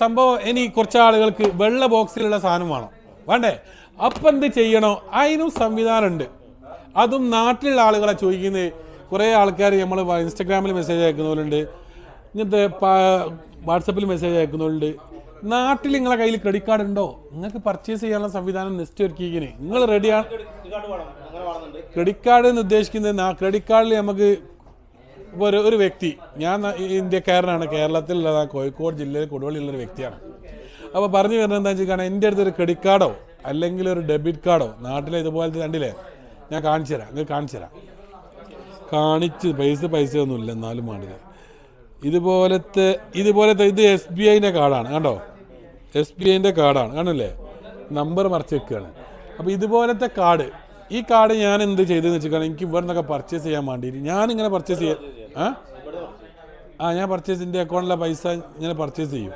സംഭവം ഇനി കുറച്ച് ആളുകൾക്ക് വെള്ള ബോക്സിലുള്ള സാധനം വേണം. വേണ്ടേ? അപ്പം എന്ത് ചെയ്യണോ? അതിനും സംവിധാനമുണ്ട്. അതും നാട്ടിലുള്ള ആളുകളെ ചോദിക്കുന്നത് കുറേ ആൾക്കാർ നമ്മൾ ഇൻസ്റ്റാഗ്രാമിൽ മെസ്സേജ് അയക്കുന്നവരുണ്ട്. ഇങ്ങനത്തെ വാട്സപ്പിൽ മെസ്സേജ് അയക്കുന്നവരുണ്ട്. നാട്ടിൽ നിങ്ങളെ കയ്യിൽ ക്രെഡിറ്റ് കാർഡ് ഉണ്ടോ? നിങ്ങൾക്ക് പർച്ചേസ് ചെയ്യാനുള്ള സംവിധാനം നെക്സ്റ്റ് ഒരുക്കിയിരിക്കുന്നത് നിങ്ങൾ റെഡിയാണ് ക്രെഡിറ്റ് കാർഡ് എന്ന് ഉദ്ദേശിക്കുന്നത് ക്രെഡിറ്റ് കാർഡിൽ നമുക്ക് ഒരു ഒരു വ്യക്തി. ഞാൻ ഇന്ത്യക്കാരനാണ്. കേരളത്തിലുള്ള കോഴിക്കോട് ജില്ലയിൽ കൊടുവള്ളിയുള്ള ഒരു വ്യക്തിയാണ്. അപ്പോൾ പറഞ്ഞു വരുന്നത് എന്താ വെച്ചാൽ എന്റെ അടുത്ത് ഒരു ക്രെഡിറ്റ് കാർഡോ അല്ലെങ്കിൽ ഒരു ഡെബിറ്റ് കാർഡോ നാട്ടിലെ ഇതുപോലത്തെ കണ്ടില്ലേ? ഞാൻ കാണിച്ചു തരാം. നിങ്ങൾ കാണിച്ചു തരാം. കാണിച്ച് പൈസ പൈസ ഒന്നുമില്ല എന്നാലും വേണ്ടത് ഇതുപോലത്തെ ഇതുപോലത്തെ ഇത് എസ് ബി ഐന്റെ കാർഡാണ് കണ്ടോ? എസ് ബി ഐന്റെ കാർഡാണ് കണ്ടില്ലേ? നമ്പർ മറച്ച് വെക്കുകയാണ്. അപ്പോൾ ഇതുപോലത്തെ കാർഡ് ഈ കാർഡ് ഞാൻ എന്ത് ചെയ്തെന്ന് വെച്ചിട്ടാണ് എനിക്ക് ഇവിടെ നിന്നൊക്കെ പർച്ചേസ് ചെയ്യാൻ വേണ്ടിയിട്ട് ഞാനിങ്ങനെ പർച്ചേസ് ചെയ്യാൻ ആ? ഞാൻ പർച്ചേസ് എന്റെ അക്കൗണ്ടിലെ പൈസ ഞാൻ പർച്ചേസ് ചെയ്യും.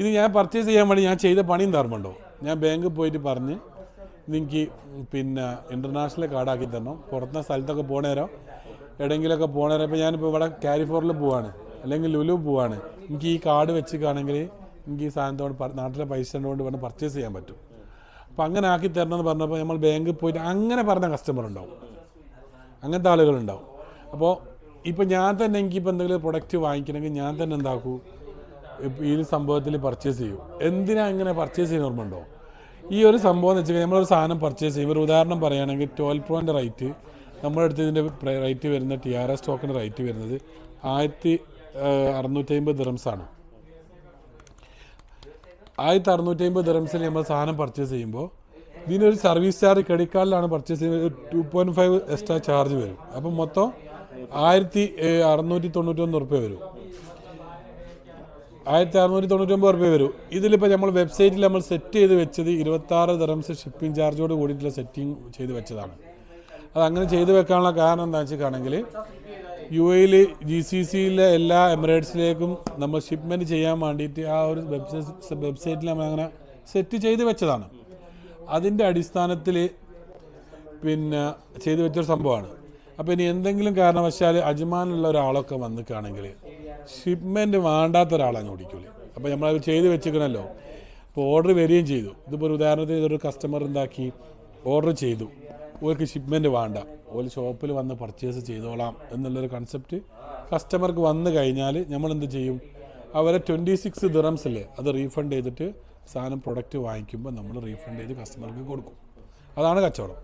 ഇത് ഞാൻ പർച്ചേസ് ചെയ്യാൻ വേണ്ടി ഞാൻ ചെയ്ത പണിയും തർമ്മമുണ്ടോ ഞാൻ ബാങ്കിൽ പോയിട്ട് പറഞ്ഞ് നിങ്ങൾക്ക് പിന്നെ ഇന്റർനാഷണൽ കാർഡാക്കി തരണം. പുറത്തുനിന്ന് സ്ഥലത്തൊക്കെ പോണേരോ എവിടെയെങ്കിലുമൊക്കെ പോണേരോ ഇപ്പോൾ ഞാനിപ്പോൾ ഇവിടെ കാരിഫോറിൽ പോവാണ്. അല്ലെങ്കിൽ ലുലു പോവാണ്. എനിക്ക് ഈ കാർഡ് വെച്ചിക്കാണെങ്കിൽ എനിക്ക് ഈ സാധനത്തോട് നാട്ടിലെ പൈസ കൊണ്ട് വേണം പർച്ചേസ് ചെയ്യാൻ പറ്റും. അപ്പോൾ അങ്ങനെ ആക്കി തരണം എന്ന് പറഞ്ഞപ്പോൾ നമ്മൾ ബാങ്കിൽ പോയിട്ട് അങ്ങനെ പറഞ്ഞ കസ്റ്റമർ ഉണ്ടാവും. അങ്ങനത്തെ ആളുകളുണ്ടാവും. അപ്പോൾ ഇപ്പം ഞാൻ തന്നെ എനിക്കിപ്പോൾ എന്തെങ്കിലും പ്രൊഡക്റ്റ് വാങ്ങിക്കണമെങ്കിൽ ഞാൻ തന്നെ എന്താക്കൂ? ഈ സംഭവത്തിൽ പർച്ചേസ് ചെയ്യും. എന്തിനാ ഇങ്ങനെ പർച്ചേസ് ചെയ്യുന്ന ഓർമ്മയുണ്ടോ ഈ ഒരു സംഭവം എന്ന് വെച്ചാൽ നമ്മളൊരു സാധനം പർച്ചേസ് ചെയ്യും. ഒരു ഉദാഹരണം പറയുകയാണെങ്കിൽ ട്വൽവ് പ്രോന്റെ റേറ്റ് നമ്മുടെ അടുത്ത് ഇതിന്റെ റേറ്റ് വരുന്ന ടി ആർ എസ് സ്റ്റോക്കിന്റെ റേറ്റ് വരുന്നത് ആയിരത്തി അറുന്നൂറ്റമ്പത് ദിറംസാണ് ആയിരത്തി അറുന്നൂറ്റമ്പത് ദിറംസിൽ നമ്മൾ സാധനം പർച്ചേസ് ചെയ്യുമ്പോൾ ഇതിനൊരു സർവീസ് ചാർജ് ക്രെഡിറ്റ് കാർഡിലാണ് പർച്ചേസ് ചെയ്യുന്നത്. Two point five extra charge വരും. അപ്പം മൊത്തം ആയിരത്തി അറുന്നൂറ്റി തൊണ്ണൂറ്റൊന്ന് ഉറുപ്പ്യ വരും. ആയിരത്തി അറുന്നൂറ്റി തൊണ്ണൂറ്റൊമ്പത് റുപ്യ വരും. ഇതിലിപ്പോൾ നമ്മൾ വെബ്സൈറ്റിൽ നമ്മൾ സെറ്റ് ചെയ്ത് വെച്ചത് ഇരുപത്താറ് ദറംസ് ഷിപ്പിംഗ് ചാർജോട് കൂടിയിട്ടുള്ള സെറ്റിംഗ് ചെയ്ത് വെച്ചതാണ്. അത് അങ്ങനെ ചെയ്ത് വെക്കാനുള്ള കാരണം എന്താ വെച്ചിട്ടാണെങ്കിൽ യു എയിൽ ജി സി സിയിലെ എല്ലാ എമിറേറ്റ്സിലേക്കും നമ്മൾ ഷിപ്മെന്റ് ചെയ്യാൻ വേണ്ടിയിട്ട് ആ ഒരു വെബ്സൈറ്റ് വെബ്സൈറ്റിൽ നമ്മൾ അങ്ങനെ സെറ്റ് ചെയ്ത് വെച്ചതാണ്. അതിന്റെ അടിസ്ഥാനത്തിൽ പിന്നെ ചെയ്തു വെച്ചൊരു സംഭവമാണ്. അപ്പോൾ ഇനി എന്തെങ്കിലും കാരണവശാൽ അജ്മാനുള്ള ഒരാളൊക്കെ വന്നിക്കുകയാണെങ്കിൽ ഷിപ്മെന്റ് വേണ്ടാത്ത ഒരാളാണ് ഓടിക്കൂലേ. അപ്പോൾ നമ്മളത് ചെയ്ത് വെച്ചിരിക്കണമല്ലോ അപ്പോൾ ഓർഡർ വരികയും ചെയ്തു. ഇതിപ്പോൾ ഒരു ഉദാഹരണത്തിന് ഇതൊരു കസ്റ്റമർ എന്താക്കി ഓർഡർ ചെയ്തു. ഓർക്ക് ഷിപ്മെന്റ് വേണ്ട. ഓൽ ഷോപ്പിൽ വന്ന് പർച്ചേസ് ചെയ്തോളാം എന്നുള്ളൊരു കൺസെപ്റ്റ് കസ്റ്റമർക്ക് വന്നു കഴിഞ്ഞാൽ നമ്മൾ എന്ത് ചെയ്യും? അവരെ ട്വന്റി സിക്സ് ദിറംസ് അല്ലേ അത് റീഫണ്ട് ചെയ്തിട്ട് സാധനം പ്രൊഡക്റ്റ് വാങ്ങിക്കുമ്പോൾ നമ്മൾ റീഫണ്ട് ചെയ്ത് കസ്റ്റമർക്ക് കൊടുക്കും. അതാണ് കച്ചവടം.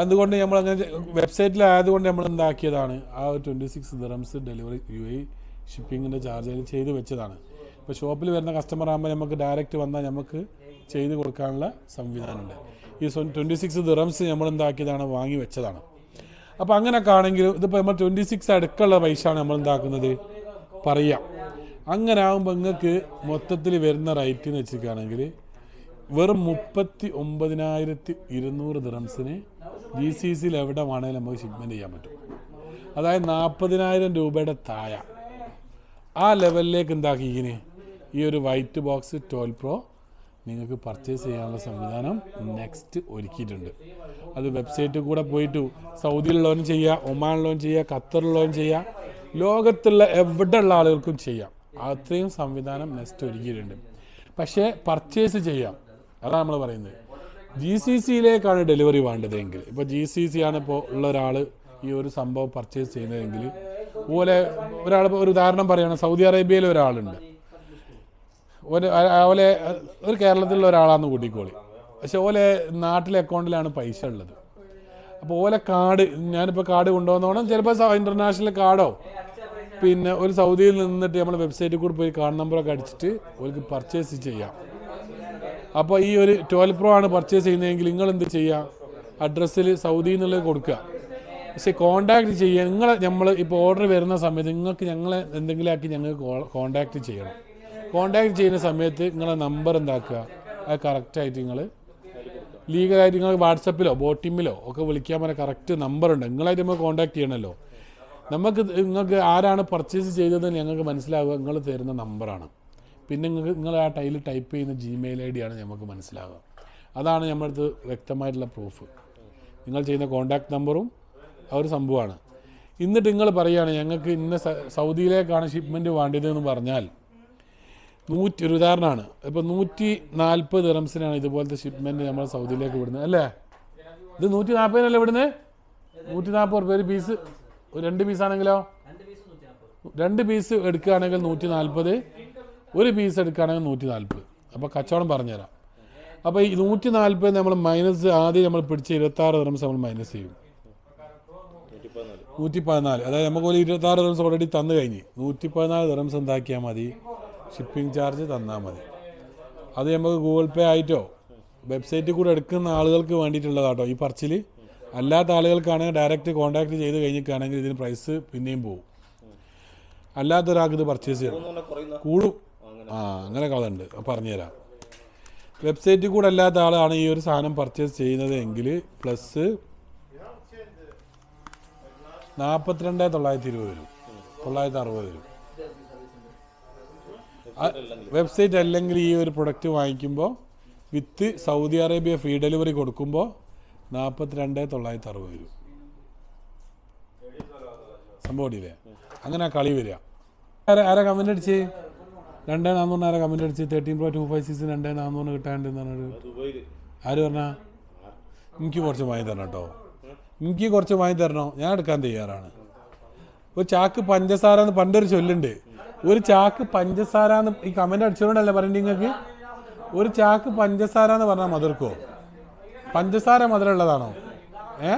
അതുകൊണ്ട് നമ്മൾ അങ്ങനെ വെബ്സൈറ്റിലായതുകൊണ്ട് നമ്മൾ എന്താക്കിയതാണ്? ആ twenty six dirhams delivery U I ഷിപ്പിങ്ങിന്റെ charge അതിൽ ചെയ്ത് വെച്ചതാണ്. ഇപ്പോൾ ഷോപ്പിൽ വരുന്ന കസ്റ്റമർ ആകുമ്പോൾ നമുക്ക് ഡയറക്റ്റ് വന്നാൽ നമുക്ക് ചെയ്ത് കൊടുക്കാനുള്ള സംവിധാനമുണ്ട്. ഈ ട്വന്റി സിക്സ് ദിറംസ് നമ്മൾ എന്താക്കിയതാണ്? വാങ്ങി വെച്ചതാണ്. അപ്പോൾ അങ്ങനെയൊക്കെ ആണെങ്കിലും ഇതിപ്പോൾ നമ്മൾ ട്വന്റി സിക്സ് അടുക്കുള്ള പൈസയാണ് നമ്മൾ എന്താക്കുന്നത്? പറയാം. അങ്ങനെ ആകുമ്പോൾ നിങ്ങൾക്ക് മൊത്തത്തിൽ വരുന്ന റേറ്റ് എന്ന് വെച്ചിരിക്കുകയാണെങ്കിൽ വെറും മുപ്പത്തി ഒമ്പതിനായിരത്തി ഇരുന്നൂറ് ദിറംസിന് ജി സി സിയിൽ എവിടെ വേണമെങ്കിലും നമുക്ക് ഷിപ്മെന്റ് ചെയ്യാൻ പറ്റും. അതായത് നാൽപ്പതിനായിരം രൂപയുടെ താഴെ ആ ലെവലിലേക്ക് എന്താക്കി ഇങ്ങനെ? ഈ ഒരു വൈറ്റ് ബോക്സ് ട്വൽവ് പ്രോ നിങ്ങൾക്ക് പർച്ചേസ് ചെയ്യാനുള്ള സംവിധാനം നെക്സ്റ്റ് ഒരുക്കിയിട്ടുണ്ട്. അത് വെബ്സൈറ്റിൽ കൂടെ പോയിട്ട് സൗദിയിലുള്ളവനും ചെയ്യുക ഒമാനിലുള്ളവൻ ചെയ്യുക ഖത്തറിലുള്ളവൻ ചെയ്യുക ലോകത്തുള്ള എവിടെ ഉള്ള ആളുകൾക്കും ചെയ്യാം. അത്രയും സംവിധാനം നെക്സ്റ്റ് ഒരുക്കിയിട്ടുണ്ട്. പക്ഷേ പർച്ചേസ് ചെയ്യാം. അതാണ് നമ്മൾ പറയുന്നത്. ജി സി സിയിലേക്കാണ് ഡെലിവറി വേണ്ടതെങ്കിൽ. ഇപ്പോൾ ജി സി സി ആണ് ഇപ്പോൾ ഉള്ള ഒരാൾ ഈ ഒരു സംഭവം പർച്ചേസ് ചെയ്യുന്നതെങ്കിൽ അതുപോലെ ഒരാൾ ഒരു ഉദാഹരണം പറയുകയാണ് സൗദി അറേബ്യയിൽ ഒരാളുണ്ട്. ഒരു അതുപോലെ ഒരു കേരളത്തിലുള്ള ഒരാളാണെന്ന് കൂട്ടിക്കോളി. പക്ഷെ ഓലെ നാട്ടിലെ അക്കൗണ്ടിലാണ് പൈസ ഉള്ളത്. അപ്പോൾ ഓലെ കാർഡ് ഞാനിപ്പോൾ കാർഡ് കൊണ്ടുവന്നോണം ചിലപ്പോൾ ഇന്റർനാഷണൽ കാർഡോ പിന്നെ ഒരു സൗദിയിൽ നിന്നിട്ട് നമ്മൾ വെബ്സൈറ്റിൽ കൂടി പോയി കാർഡ് നമ്പറൊക്കെ അടിച്ചിട്ട് ഓർക്ക് പർച്ചേസ് ചെയ്യാം. അപ്പോൾ ഈ ഒരു ട്വൽവ് പ്രോ ആണ് പർച്ചേസ് ചെയ്യുന്നതെങ്കിൽ നിങ്ങൾ എന്ത് ചെയ്യുക അഡ്രസ്സിൽ സൗദി എന്നുള്ളത് കൊടുക്കുക. പക്ഷേ കോണ്ടാക്ട് ചെയ്യുക നിങ്ങൾ നമ്മൾ ഇപ്പോൾ ഓർഡർ വരുന്ന സമയത്ത് നിങ്ങൾക്ക് ഞങ്ങളെ എന്തെങ്കിലും ആക്കി ഞങ്ങൾക്ക് കോണ്ടാക്ട് ചെയ്യണം. കോണ്ടാക്ട് ചെയ്യുന്ന സമയത്ത് നിങ്ങളെ നമ്പർ എന്താക്കുക? അത് കറക്റ്റായിട്ട് നിങ്ങൾ ലീഗലായിട്ട് നിങ്ങൾ വാട്സപ്പിലോ ബോട്ടിമിലോ ഒക്കെ വിളിക്കാൻ പറഞ്ഞ കറക്റ്റ് നമ്പറുണ്ട് നിങ്ങളായിട്ട് നമ്മൾ കോണ്ടാക്ട് ചെയ്യണമല്ലോ നമുക്ക് നിങ്ങൾക്ക് ആരാണ് പർച്ചേസ് ചെയ്തതെന്ന് ഞങ്ങൾക്ക് മനസ്സിലാവുക. നിങ്ങൾ തരുന്ന നമ്പറാണ് പിന്നെ നിങ്ങൾക്ക് നിങ്ങൾ ആ ടൈൽ ടൈപ്പ് ചെയ്യുന്ന ജിമെയിൽ ഐ ഡിയാണ് നമുക്ക് മനസ്സിലാകുക അതാണ് നമ്മളടുത്ത് വ്യക്തമായിട്ടുള്ള പ്രൂഫ് നിങ്ങൾ ചെയ്യുന്ന കോണ്ടാക്ട് നമ്പറും ആ ഒരു സംഭവമാണ്. എന്നിട്ട് നിങ്ങൾ പറയുകയാണ് ഞങ്ങൾക്ക് ഇന്ന സൗദിയിലേക്കാണ് ഷിപ്മെന്റ് വേണ്ടതെന്ന് പറഞ്ഞാൽ നൂറ്റി ഒരു ഉദാഹരണമാണ്. ഇപ്പോൾ നൂറ്റി നാൽപ്പത് റംസിനാണ് ഇതുപോലത്തെ ഷിപ്മെന്റ് നമ്മൾ സൗദിയിലേക്ക് വിടുന്നത് അല്ലേ? ഇത് നൂറ്റി നാൽപ്പതിനല്ലേ വിടുന്നത്? നൂറ്റി നാൽപ്പത് റുപ്യ ഒരു പീസ് രണ്ട് പീസാണെങ്കിലോ രണ്ട് പീസ് എടുക്കുകയാണെങ്കിൽ നൂറ്റി നാൽപ്പത്. ഒരു പീസ് എടുക്കുകയാണെങ്കിൽ നൂറ്റി നാൽപ്പത് അപ്പോൾ കച്ചവടം പറഞ്ഞുതരാം. അപ്പോൾ ഈ നൂറ്റി നാൽപ്പത് നമ്മൾ മൈനസ് ആദ്യം നമ്മൾ പിടിച്ച ഇരുപത്താറ് ദിവസം നമ്മൾ മൈനസ് ചെയ്യും. നൂറ്റി പതിനാല് അതായത് നമുക്ക് ഒരു ഇരുപത്താറ് ദിവസം ഓൾറെഡി തന്നു കഴിഞ്ഞ്. നൂറ്റി പതിനാല് ദിവസം എന്താക്കിയാൽ മതി? ഷിപ്പിംഗ് ചാർജ് തന്നാൽ മതി. അത് നമുക്ക് ഗൂഗിൾ പേ ആയിട്ടോ വെബ്സൈറ്റിൽ കൂടെ എടുക്കുന്ന ആളുകൾക്ക് വേണ്ടിയിട്ടുള്ളതാട്ടോ ഈ പറച്ചിൽ അല്ലാത്ത ആളുകൾക്കാണെങ്കിൽ ഡയറക്റ്റ് കോൺടാക്ട് ചെയ്ത് കഴിഞ്ഞിട്ടാണെങ്കിൽ ഇതിന് പ്രൈസ് പിന്നെയും പോകും അല്ലാത്ത ഒരാൾക്ക് ഇത് പർച്ചേസ് ചെയ്യണം. കൂടും. ആ അങ്ങനെ കളുണ്ട് പറഞ്ഞുതരാം. വെബ്സൈറ്റിൽ കൂടെ അല്ലാത്ത ആളാണ് ഈ ഒരു സാധനം പർച്ചേസ് ചെയ്യുന്നത് എങ്കിൽ പ്ലസ് നാൽപ്പത്തിരണ്ട് തൊള്ളായിരത്തി ഇരുപത് വരും. തൊള്ളായിരത്തി അറുപത് വരും വെബ്സൈറ്റ് അല്ലെങ്കിൽ ഈ ഒരു പ്രൊഡക്റ്റ് വാങ്ങിക്കുമ്പോൾ with Saudi Arabia free delivery കൊടുക്കുമ്പോൾ നാൽപ്പത്തിരണ്ട് തൊള്ളായിരത്തി അറുപത് വരും. സംഭവം ഇല്ലേ അങ്ങനെ കളി വരിക. ആരാ ആരാ കമന്റ് അടിച്ച്? രണ്ടേ നാന്നൂറിന് ആരാ കമന്റ് അടിച്ച് thirteen pro two five six രണ്ടേ നാന്നൂറിന് കിട്ടാണ്ട് എന്നാണ് ആര് പറഞ്ഞാ? എനിക്ക് കുറച്ച് വാങ്ങി തരണം കേട്ടോ എനിക്ക് കുറച്ച് വാങ്ങി തരണോ? ഞാൻ എടുക്കാൻ തയ്യാറാണ്. ഒരു ചാക്ക് പഞ്ചസാര എന്ന് പണ്ടൊരു ചൊല്ലുണ്ട്. ഒരു ചാക്ക് പഞ്ചസാര എന്ന് ഈ കമന്റ് അടിച്ചുകൊണ്ടല്ലേ പറയണ്ടി നിങ്ങൾക്ക് ഒരു ചാക്ക് പഞ്ചസാര എന്ന് പറഞ്ഞാൽ മധുർക്കോ പഞ്ചസാര മധുരമുള്ളതാണോ? ഏ?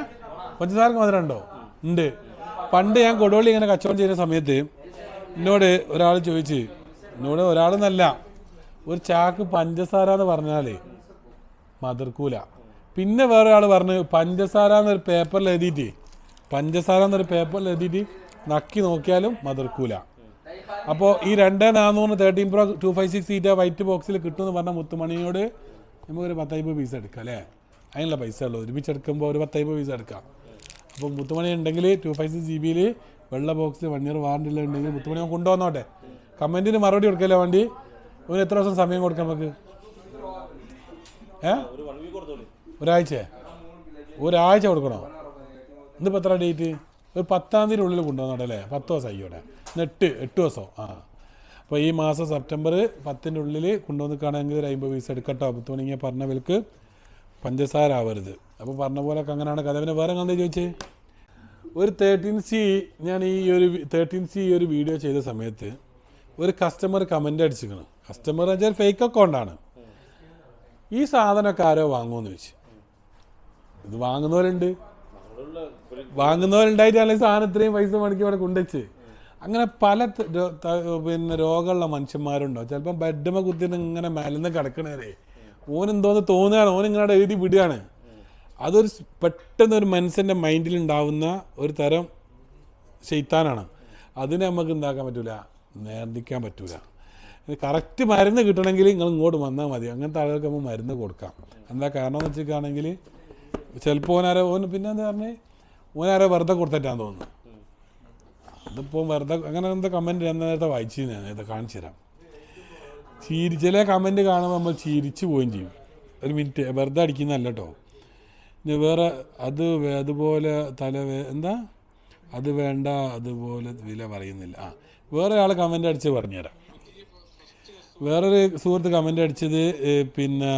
പഞ്ചസാരക്ക് മധുരം ഉണ്ടോ ഉണ്ട്. പണ്ട് ഞാൻ കൊടുവള്ളി ഇങ്ങനെ കച്ചവടം ചെയ്യുന്ന സമയത്ത് എന്നോട് ഒരാൾ ചോദിച്ച് എന്നോട് ഒരാളെന്നല്ല. ഒരു ചാക്ക് പഞ്ചസാര എന്ന് പറഞ്ഞാലേ മതിർക്കൂല പിന്നെ വേറെ ആൾ പറഞ്ഞു പഞ്ചസാര എന്നൊരു പേപ്പറിൽ എഴുതിയിട്ട് പഞ്ചസാര എന്നൊരു പേപ്പറിൽ എഴുതിയിട്ട് നക്കി നോക്കിയാലും മതിർക്കൂല അപ്പോൾ ഈ രണ്ട് നാനൂറ് thirteen pro two five six seat white ബോക്സിൽ കിട്ടുമെന്ന് പറഞ്ഞ മുത്തുമണിയോട് നമുക്കൊരു പത്തൈമ്പത് പീസ് എടുക്കാം അല്ലേ? അതിനുള്ള പൈസ ഉള്ളൂ. ഒരുമിച്ച് എടുക്കുമ്പോൾ ഒരു പത്തൈമ്പത് പീസ് എടുക്കാം. അപ്പോൾ മുത്തുമണി ഉണ്ടെങ്കിൽ ടു ഫൈവ് സിക്സ് ജി ബിയിൽ വെള്ള ബോക്സ് വൺ ഇയർ വാറണ്ടി ഉണ്ടെങ്കിൽ മുത്തുമണി കൊണ്ടുവന്നോട്ടെ. കമന്റിന് മറുപടി കൊടുക്കല്ലേ വണ്ടി? ഇവന് എത്ര ദിവസം സമയം കൊടുക്കാം നമുക്ക്? ഏ? ഒരാഴ്ച? ഒരാഴ്ച കൊടുക്കണോ? ഇന്നിപ്പോൾ എത്ര ഡേറ്റ് ഒരു പത്താം തീയതി ഉള്ളിൽ കൊണ്ടുവന്നോട്ടെ അല്ലേ? പത്ത് ദിവസം ആയിക്കോട്ടെ. എട്ട് എട്ട് ദിവസം. ആ. അപ്പോൾ ഈ മാസം സെപ്റ്റംബർ പത്തിന്റെ ഉള്ളിൽ കൊണ്ടുവന്നിക്കുകയാണെങ്കിൽ ഒരു അമ്പത് പൈസ എടുക്കട്ടോ. പത്ത് മണിക്ക് പറഞ്ഞ വിലക്ക് പഞ്ചസാര ആവരുത് അപ്പോൾ പറഞ്ഞ പോലെ അങ്ങനെയാണ് കഥ. പിന്നെ വേറെ എന്താ ചോദിച്ചേ? ഒരു തേർട്ടീൻ സി ഞാൻ ഈ ഒരു തേർട്ടീൻ സി ഈ ഒരു വീഡിയോ ചെയ്ത സമയത്ത് ഒരു കസ്റ്റമർ കമന്റ് അടിച്ചിരിക്കണം കസ്റ്റമർ വെച്ചാൽ ഫേക്ക് അക്കൗണ്ടാണ് ഈ സാധനമൊക്കെ ആരോ വാങ്ങുമെന്ന് ചോദിച്ചു. ഇത് വാങ്ങുന്നവരുണ്ട്. വാങ്ങുന്നവരുണ്ടായിട്ടാണ് ഈ സാധനം ഇത്രയും പൈസ മണിക്ക് ഇവിടെ കൊണ്ടുവച്ച്. അങ്ങനെ പല പിന്നെ രോഗമുള്ള മനുഷ്യന്മാരുണ്ടോ? ചിലപ്പം ബെഡ്മ കുത്തിന് ഇങ്ങനെ മലന്ന് കിടക്കണേരെ ഓൻ എന്തോന്ന് തോന്നുകയാണ്. ഓൻ ഇങ്ങനെ എഴുതി വിടുകയാണ്. അതൊരു പെട്ടെന്ന് ഒരു മനുഷ്യന്റെ മൈൻഡിൽ ഉണ്ടാവുന്ന ഒരു തരം ശൈത്താനാണ്. അതിനെ നമുക്ക് എന്താക്കാൻ പറ്റൂല? നേർന്നിക്കാൻ പറ്റൂല. കറക്റ്റ് മരുന്ന് കിട്ടണമെങ്കിൽ നിങ്ങൾ ഇങ്ങോട്ട് വന്നാൽ മതി. അങ്ങനത്തെ ആളുകൾക്ക് നമ്മൾ മരുന്ന് കൊടുക്കാം. എന്താ കാരണം എന്ന് വെച്ചിട്ടാണെങ്കിൽ ചിലപ്പോൾ ഓനാരോ ഓൻ പിന്നെ എന്താ പറഞ്ഞേ? ഓനാരോ വെറുതെ കൊടുത്തിട്ടാന്ന് തോന്നുന്നു. അതിപ്പോൾ വെറുതെ അങ്ങനെ എന്താ കമന്റ് ഞാൻ നേരത്തെ വായിച്ചു ഞാൻ നേരത്തെ കാണിച്ചു തരാം. ചിരി ചില കമന്റ് കാണുമ്പോൾ നമ്മൾ ചിരിച്ചു പോവുകയും ചെയ്യും. ഒരു മിനിറ്റ് വെറുതെ അടിക്കുന്നതല്ല കേട്ടോ. പിന്നെ വേറെ അത് അതുപോലെ തല എന്താ? അത് വേണ്ട അതുപോലെ വില പറയുന്നില്ല. ആ വേറെ ആൾ കമന്റ് അടിച്ച് പറഞ്ഞുതരാം. വേറൊരു സുഹൃത്ത് കമന്റ് അടിച്ചത് പിന്നെ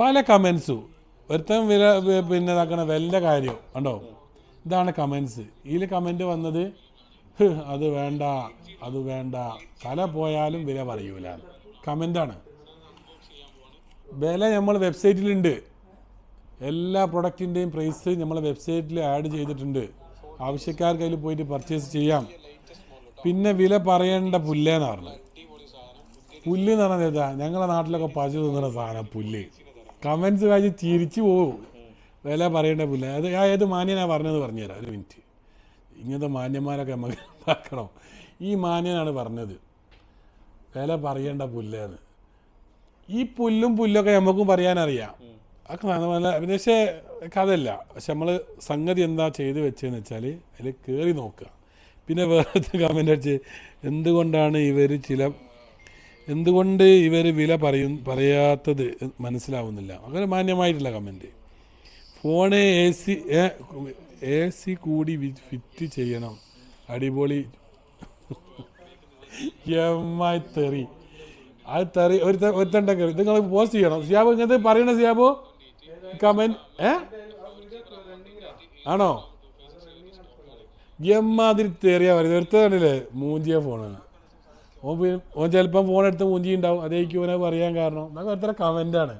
പല കമൻസും ഒരുത്തൻ വില പിന്നെ ഇതാക്കണ വല്ല കാര്യം കണ്ടോ? ഇതാണ് കമൻസ് ഇതിൽ കമന്റ് വന്നത് അത് വേണ്ട അത് വേണ്ട തല പോയാലും വില പറയൂല. കമന്റാണ് വില നമ്മൾ വെബ്സൈറ്റിലുണ്ട് എല്ലാ പ്രൊഡക്റ്റിന്റെയും പ്രൈസ് നമ്മൾ വെബ്സൈറ്റിൽ ആഡ് ചെയ്തിട്ടുണ്ട്. ആവശ്യക്കാർക്ക് അതിൽ പോയിട്ട് പർച്ചേസ് ചെയ്യാം. പിന്നെ വില പറയേണ്ട പുല്ലേന്ന് പറഞ്ഞത്. പുല്ല് എന്ന് പറഞ്ഞാൽ എന്താ? ഞങ്ങളെ നാട്ടിലൊക്കെ പശു തിന്നുന്ന സാധനം പുല്ല്. കമൻസ് കഴിച്ച് ചിരിച്ചു പോവും വില പറയേണ്ട പുല്ല്. അത് ആ ഏത് മാന്യനാ പറഞ്ഞത് പറഞ്ഞുതരാം. ഒരു മിനിറ്റ്. ഇങ്ങനത്തെ മാന്യന്മാരൊക്കെ നമുക്ക് ഉണ്ടാക്കണം. ഈ മാന്യനാണ് പറഞ്ഞത്. വില പറയേണ്ട പുല്ലേന്ന്. ഈ പുല്ലും പുല്ലൊക്കെ നമുക്കും പറയാനറിയാം. പക്ഷേ കഥയല്ല. പക്ഷെ നമ്മൾ സംഗതി എന്താ ചെയ്ത് വെച്ചതെന്ന് വെച്ചാൽ അതിൽ കയറി നോക്കുക. പിന്നെ വേറെ കമന്റ് അടിച്ച് എന്തുകൊണ്ടാണ് ഇവർ ചില എന്തുകൊണ്ട് ഇവർ വില പറയും പറയാത്തത് മനസ്സിലാവുന്നില്ല? അങ്ങനെ മാന്യമായിട്ടുള്ള comment phone A C A C കൂടി ഫിറ്റ് ചെയ്യണം. അടിപൊളി. എമ്മായി തെറി. അത് തെറി ഒരു ഒരുത്തണ്ടെങ്കിൽ ഇത് നിങ്ങൾ പോസ്റ്റ് ചെയ്യണം. സിയാബോ ഇങ്ങനത്തെ പറയണ സിയാബോ? കമന്റ് ഏ? ആണോ? എമ്മാതിരി തെറിയാ പറയുന്നത്. ഒരുത്തണ്ടല്ലേ മൂഞ്ചിയ ഫോണാണ് ഓൻ ഓൻ ചിലപ്പം ഫോൺ എടുത്ത് മൂഞ്ചി ഉണ്ടാവും അതേക്ക് ഓനെ പറയാൻ കാരണം. എന്നൊക്കെ കമന്റ് കമന്റാണ്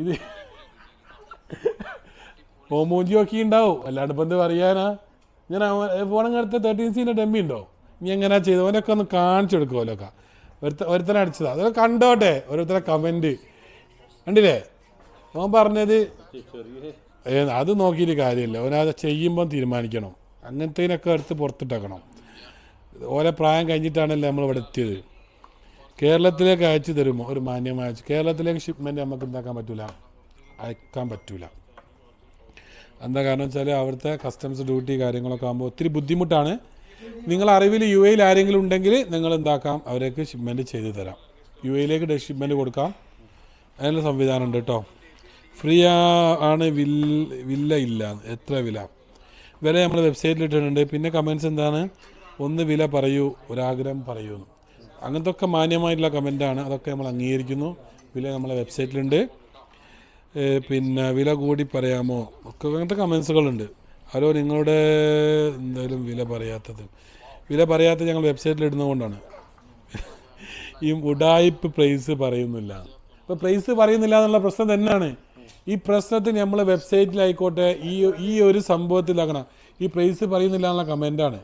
ഇത് ഓ മൂഞ്ചി നോക്കി ഉണ്ടാവും അല്ലാണ്ട് ഇപ്പം എന്ത് പറയാനാ? ഞാൻ ഫോണങ്ങ് എടുത്ത തേർട്ടീൻ സീന്റെ ഡെമ്മി ഉണ്ടോ നീ എങ്ങനെയാ ചെയ്തത്? ഓനൊക്കെ ഒന്ന് കാണിച്ചു കൊടുക്കുമല്ലോക്ക ഒരുത്ത ഒരുത്തനെ അടിച്ചതാ. അതൊക്കെ കണ്ടോട്ടെ. ഓരോരുത്തരെ കമന്റ് കണ്ടില്ലേ? ഓൻ പറഞ്ഞത് അത് നോക്കിയിട്ട് കാര്യമില്ല. ഓനത് ചെയ്യുമ്പം തീരുമാനിക്കണം. അങ്ങനത്തേനൊക്കെ എടുത്ത് പുറത്തിട്ടേക്കണം. ഓരോ പ്രായം കഴിഞ്ഞിട്ടാണല്ലോ നമ്മൾ ഇവിടെ എത്തിയത്. കേരളത്തിലേക്ക് അയച്ചു തരുമോ ഒരു മാന്യമായ കേരളത്തിലേക്ക് ഷിപ്മെന്റ് നമുക്ക് എന്താക്കാൻ പറ്റൂല? അയക്കാൻ പറ്റൂല. എന്താ കാരണം വെച്ചാൽ അവിടുത്തെ കസ്റ്റംസ് ഡ്യൂട്ടി കാര്യങ്ങളൊക്കെ ആകുമ്പോൾ ഒത്തിരി ബുദ്ധിമുട്ടാണ്. നിങ്ങൾ അറിവിൽ യു എയിൽ ആരെങ്കിലും ഉണ്ടെങ്കിൽ നിങ്ങൾ എന്താക്കാം? അവരേക്ക് ഷിപ്മെന്റ് ചെയ്തു തരാം. യു എയിലേക്ക് ഷിപ്മെന്റ് കൊടുക്കാം. അതിനുള്ള സംവിധാനം ഉണ്ട് കേട്ടോ. ഫ്രീ ആണ് വില്ല വില്ല ഇല്ല. എത്ര വില? വില നമ്മൾ വെബ്സൈറ്റിൽ ഇട്ടിട്ടുണ്ട്. പിന്നെ കമൻസ് എന്താണ്? ഒന്ന് വില പറയൂ ഒരാഗ്രഹം പറയൂ. അങ്ങനത്തെ ഒക്കെ മാന്യമായിട്ടുള്ള കമന്റാണ് അതൊക്കെ നമ്മൾ അംഗീകരിക്കുന്നു. വില നമ്മളെ വെബ്സൈറ്റിലുണ്ട് പിന്നെ വില കൂടി പറയാമോ? ഒക്കെ അങ്ങനത്തെ കമൻസുകളുണ്ട് ഹലോ നിങ്ങളുടെ എന്തായാലും വില പറയാത്തത്. വില പറയാത്തത് ഞങ്ങൾ വെബ്സൈറ്റിൽ ഇടുന്നതുകൊണ്ടാണ് ഈ ഉടായ്പ് പ്രൈസ് പറയുന്നില്ല. അപ്പോൾ പ്രൈസ് പറയുന്നില്ല എന്നുള്ള പ്രശ്നം തന്നെയാണ്. ഈ പ്രശ്നത്തിന് നമ്മൾ വെബ്സൈറ്റിലായിക്കോട്ടെ ഈ ഈ ഒരു സംഭവത്തിലാക്കണം. ഈ പ്രൈസ് പറയുന്നില്ല എന്നുള്ള കമന്റാണ്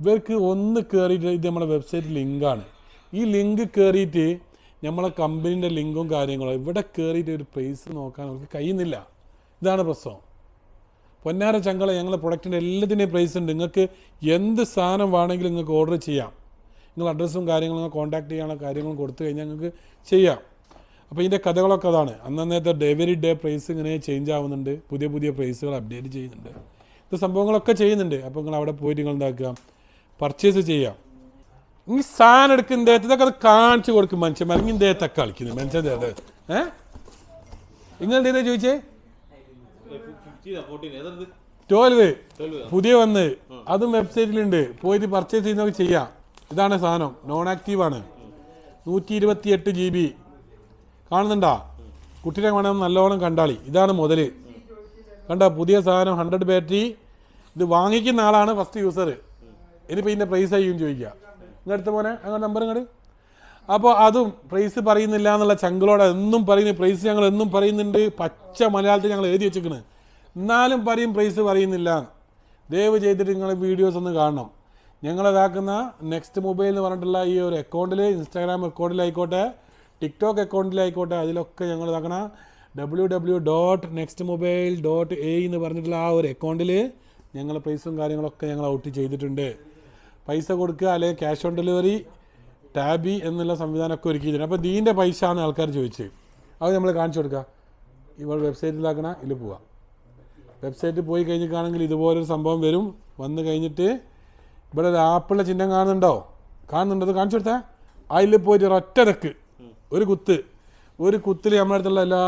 ഇവർക്ക് ഒന്ന് കയറിയിട്ട് ഇത് നമ്മുടെ വെബ്സൈറ്റ് ലിങ്കാണ്. ഈ ലിങ്ക് കയറിയിട്ട് നമ്മളെ കമ്പനീന്റെ ലിങ്കും കാര്യങ്ങളും ഇവിടെ കയറിയിട്ട് ഒരു പ്രൈസ് നോക്കാൻ അവർക്ക് കഴിയുന്നില്ല. ഇതാണ് പ്രശ്നം. പൊന്നാര ചങ്കള ഞങ്ങളുടെ പ്രൊഡക്റ്റിന്റെ എല്ലാത്തിന്റെയും പ്രൈസ് ഉണ്ട്. നിങ്ങൾക്ക് എന്ത് സാധനം വേണമെങ്കിലും നിങ്ങൾക്ക് ഓർഡർ ചെയ്യാം. നിങ്ങൾ അഡ്രസ്സും കാര്യങ്ങളും കോൺടാക്ട് ചെയ്യാനുള്ള കാര്യങ്ങളും കൊടുത്തു കഴിഞ്ഞാൽ നിങ്ങൾക്ക് ചെയ്യാം. അപ്പോൾ ഇതിന്റെ കഥകളൊക്കെ അതാണ്. അന്നന്നത്തെ ഡെലിവറി ഡേ പ്രൈസ് ഇങ്ങനെ ചേഞ്ച് ആവുന്നുണ്ട്. പുതിയ പുതിയ പ്രൈസുകൾ അപ്ഡേറ്റ് ചെയ്യുന്നുണ്ട്. ഇത് സംഭവങ്ങളൊക്കെ ചെയ്യുന്നുണ്ട്. അപ്പോൾ നിങ്ങൾ അവിടെ പോയിട്ട് നിങ്ങൾ എന്താക്കുക? പർച്ചേസ് ചെയ്യാം. ഈ സാധനം എടുക്കുന്ന ഇതൊക്കെ അത് കാണിച്ചു കൊടുക്കും മനുഷ്യന്മാർ. ഇങ്ങനെ ദേഹത്തൊക്കെ കളിക്കുന്നത് മനുഷ്യൻ അത് ഏഹ് നിങ്ങൾ ഇതേ ചോദിച്ചേ? ട്വൽവ് പുതിയ വന്ന്. അതും വെബ്സൈറ്റിലുണ്ട് പോയിട്ട് പർച്ചേസ് ചെയ്യുന്നതൊക്കെ ചെയ്യാം. ഇതാണ് സാധനം. നോൺ ആക്റ്റീവ് ആണ്. നൂറ്റി ഇരുപത്തി എട്ട് ജി ബി കാണുന്നുണ്ടാ? കുട്ടിനെ വേണം നല്ലോണം കണ്ടാളി. ഇതാണ് മുതൽ കണ്ട? പുതിയ സാധനം ഹൺഡ്രഡ് ബാറ്ററി ഇത് വാങ്ങിക്കുന്ന ആളാണ് ഫസ്റ്റ് യൂസർ ഇനിയിപ്പോൾ ഇതിന്റെ പ്രൈസ് ആയിരിക്കും ചോദിക്കുക. ഇങ്ങടുത്ത പോലെ അങ്ങനെ നമ്പർ ഇങ്ങോട്ട് അപ്പോൾ അതും പ്രൈസ് പറയുന്നില്ല എന്നുള്ള ചങ്കളോടെ എന്നും പറയുന്നു. പ്രൈസ് ഞങ്ങൾ എന്നും പറയുന്നുണ്ട്. പച്ച മലയാളത്തിൽ ഞങ്ങൾ എഴുതി വെച്ചിരിക്കണ്. എന്നാലും പറയും പ്രൈസ് പറയുന്നില്ല. ദയവ് ചെയ്തിട്ട് നിങ്ങൾ വീഡിയോസ് ഒന്ന് കാണണം. ഞങ്ങളിതാക്കുന്ന നെക്സ്റ്റ് മൊബൈൽ എന്ന് പറഞ്ഞിട്ടുള്ള ഈ ഒരു അക്കൗണ്ടിൽ ഇൻസ്റ്റാഗ്രാം അക്കൗണ്ടിലായിക്കോട്ടെ ടിക്ടോക്ക് അക്കൗണ്ടിലായിക്കോട്ടെ അതിലൊക്കെ ഞങ്ങൾ ഇതാക്കണ W W dot next mobile dot A എന്ന് പറഞ്ഞിട്ടുള്ള ആ ഒരു അക്കൗണ്ടിൽ ഞങ്ങൾ പ്രൈസും കാര്യങ്ങളൊക്കെ ഞങ്ങൾ ഔട്ട് ചെയ്തിട്ടുണ്ട്. പൈസ കൊടുക്കുക അല്ലെങ്കിൽ ക്യാഷ് ഓൺ ഡെലിവറി ടാബി എന്നുള്ള സംവിധാനമൊക്കെ ഒരുക്കിയിട്ടുണ്ട് അപ്പോൾ ദീന്റെ പൈസ ആണ് ആൾക്കാർ ചോദിച്ച്. അത് നമ്മൾ കാണിച്ചു കൊടുക്കുക ഇവൾ വെബ്സൈറ്റിലാക്കണ ഇതിൽ പോവാം. വെബ്സൈറ്റിൽ പോയി കഴിഞ്ഞിട്ടാണെങ്കിൽ ഇതുപോലൊരു സംഭവം വരും. വന്നു കഴിഞ്ഞിട്ട് ഇവിടെ ഒരു ആപ്പിളിന്റെ ചിഹ്നം കാണുന്നുണ്ടോ? കാണുന്നുണ്ടോ? അത് കാണിച്ചു കൊടുത്താൽ അതിൽ പോയിട്ട് ഒരൊറ്റ ഒരു കുത്ത്. ഒരു കുത്തിൽ നമ്മുടെ അടുത്തുള്ള എല്ലാ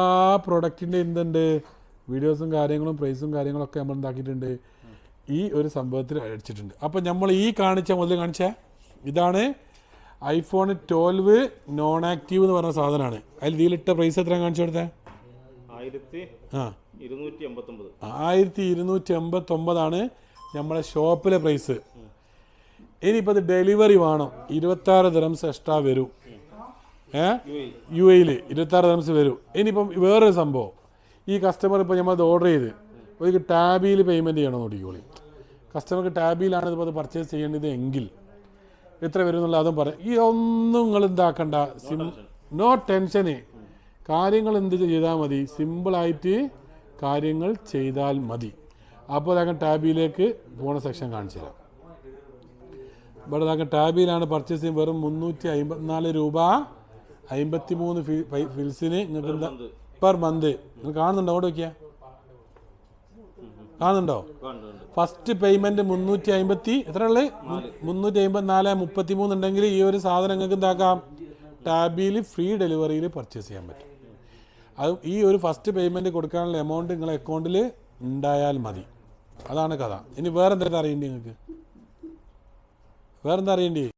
പ്രൊഡക്റ്റിന്റെ എന്തുണ്ട് വീഡിയോസും കാര്യങ്ങളും പ്രൈസും കാര്യങ്ങളൊക്കെ നമ്മൾ ഉണ്ടാക്കിയിട്ടുണ്ട്. ഈ ഒരു സംഭവത്തിൽ അടിച്ചിട്ടുണ്ട്. അപ്പം നമ്മൾ ഈ കാണിച്ച മുതൽ കാണിച്ച ഇതാണ് ഐഫോൺ ട്വൽവ് നോൺ ആക്റ്റീവ് എന്ന് പറഞ്ഞ സാധനമാണ്. അതിൽ ഇതിലിട്ട പ്രൈസ് എത്ര കാണിച്ചു കൊടുത്തേ? ആയിരത്തി ആ. ഇരുന്നൂറ്റി എൺപത്തൊമ്പത് ആയിരത്തി ഇരുന്നൂറ്റി എൺപത്തൊമ്പതാണ് നമ്മളെ ഷോപ്പിലെ പ്രൈസ് ഇനിയിപ്പോൾ ഇത് ഡെലിവറി വേണം. ഇരുപത്താറ് ദിറംസ് എക്സ്ട്രാ വരും. യു എയിൽ ഇരുപത്താറ് ദിവസം വരും. ഇനിയിപ്പം വേറൊരു സംഭവം. ഈ കസ്റ്റമർ ഇപ്പോൾ നമ്മൾ ഓർഡർ ചെയ്ത് ഒരു ടാബിയിൽ പേയ്മെന്റ് ചെയ്യണം നോക്കിക്കോളി കസ്റ്റമർക്ക് ടാബിയിലാണ് ഇതിപ്പോൾ അത് പർച്ചേസ് ചെയ്യേണ്ടത് എങ്കിൽ എത്ര വരും എന്നുള്ള അതും പറയാം ഈ ഒന്നും നിങ്ങൾ എന്താക്കണ്ട സിം നോ ടെൻഷന് കാര്യങ്ങൾ എന്ത് ചെയ്താൽ മതി. സിമ്പിളായിട്ട് കാര്യങ്ങൾ ചെയ്താൽ മതി. അപ്പോൾ അതങ്ങ് ടാബിയിലേക്ക് പോണ സെക്ഷൻ കാണിച്ചു തരാം. ഇവിടെ അതങ്ങ് ടാബിയിലാണ് പർച്ചേസ് വെറും മുന്നൂറ്റി അമ്പത്തിനാല് രൂപ അമ്പത്തി മൂന്ന് ഫിൽസിന് നിങ്ങൾക്ക് എന്താ പെർ മന്ത്. നിങ്ങൾ കാണുന്നുണ്ടോ? അവിടെ നോക്കിയാ. കാണുന്നുണ്ടോ? ഫസ്റ്റ് പേയ്മെന്റ് മുന്നൂറ്റി അമ്പത്തി എത്ര ഉള്ളത് മുന്നൂറ്റി അമ്പത്തി നാല്. മുപ്പത്തി മൂന്ന് ഉണ്ടെങ്കിൽ ഈ ഒരു സാധനം നിങ്ങൾക്ക് എന്താക്കാം? ടാബിയിൽ ഫ്രീ ഡെലിവറിയിൽ പർച്ചേസ് ചെയ്യാൻ പറ്റും. അത് ഈ ഒരു ഫസ്റ്റ് പേയ്മെന്റ് കൊടുക്കാനുള്ള എമൗണ്ട് നിങ്ങളെ അക്കൗണ്ടിൽ ഉണ്ടായാൽ മതി. അതാണ് കഥ. ഇനി വേറെ എന്തെങ്കിലും അറിയണ്ടേ നിങ്ങൾക്ക്? വേറെന്താ അറിയണ്ടേ?